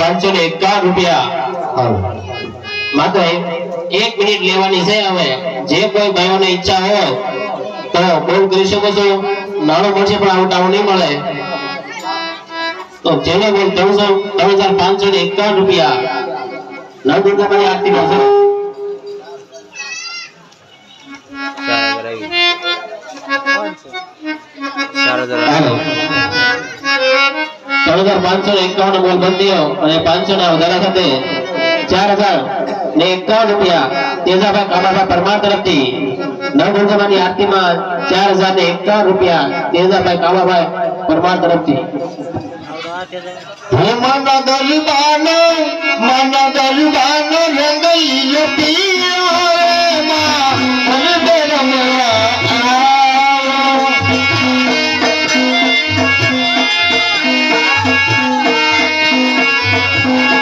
પાંચસો ને એકાવન રૂપિયા. માત્ર એક મિનિટ લેવાની છે હવે. જે કોઈ ભાઈઓને ઈચ્છા હોય તો કોલ કરી શકો છો. નાણું મળશે પણ આવું ટાણું નહીં મળે. તો જેને બોલ ત્રણસો ત્રણ હજાર પાંચસો ને એકાવન રૂપિયા. નવ દુર્ગામાની આરતી માં છે હાલો. ત્રણ હજાર પાંચસો ને એકાવન અને પાંચસો ના વધારા સાથે ચાર હજાર ને એકાવન રૂપિયા તેજાભાઈ કામાભાઈ પરમાર તરફથી નવ દુર્ગામાની આરતીમાં ચાર હજાર ને એકાવન રૂપિયા તેજાભાઈ કામાભાઈ પરમાર તરફથી. હે મન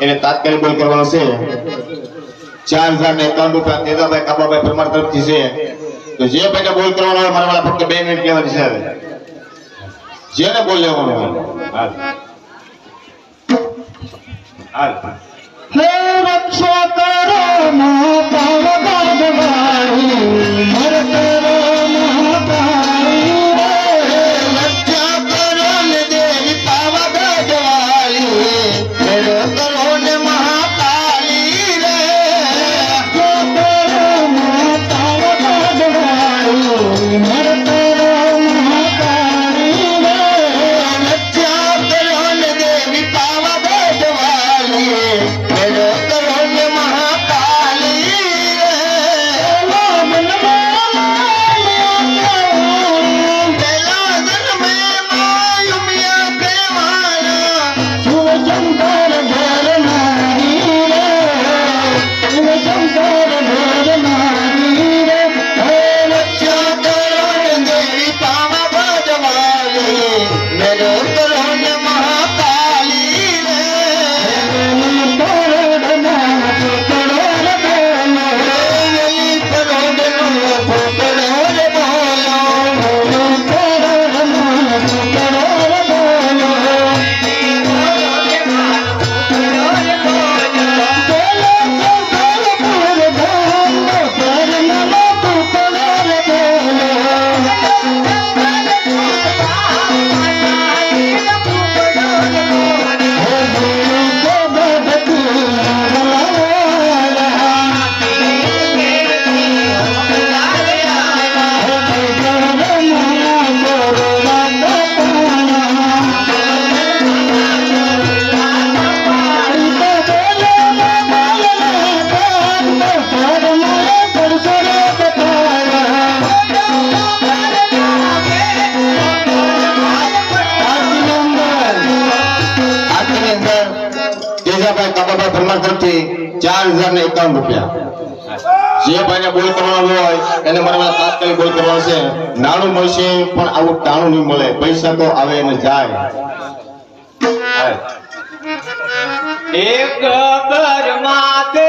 એને તાત્કાલિક બોલ કરવાનો છે ચાર હજાર ને એકાવન રૂપિયા તેજાભાઈ કાબાભાઈ પરમાર તરફથી છે તો જે ભાઈને બોલ કરવાનો હોય મારા વાળા ફક્ત બે મિનિટ કહેવાની છે હવે. જેને બોલ લેવાનો હોય હાલ હાલ હે રક્ષા કરો હજાર ને એકાવન રૂપિયા. જે ભાઈને બોલ કરવાનો હોય, એને મારે તાત્કાલિક બોલ કરવાનો છે. નાણું મળશે, પણ આવું ટાણું નહીં મળે. પૈસા તો આવે ને જાય. એક બર માથે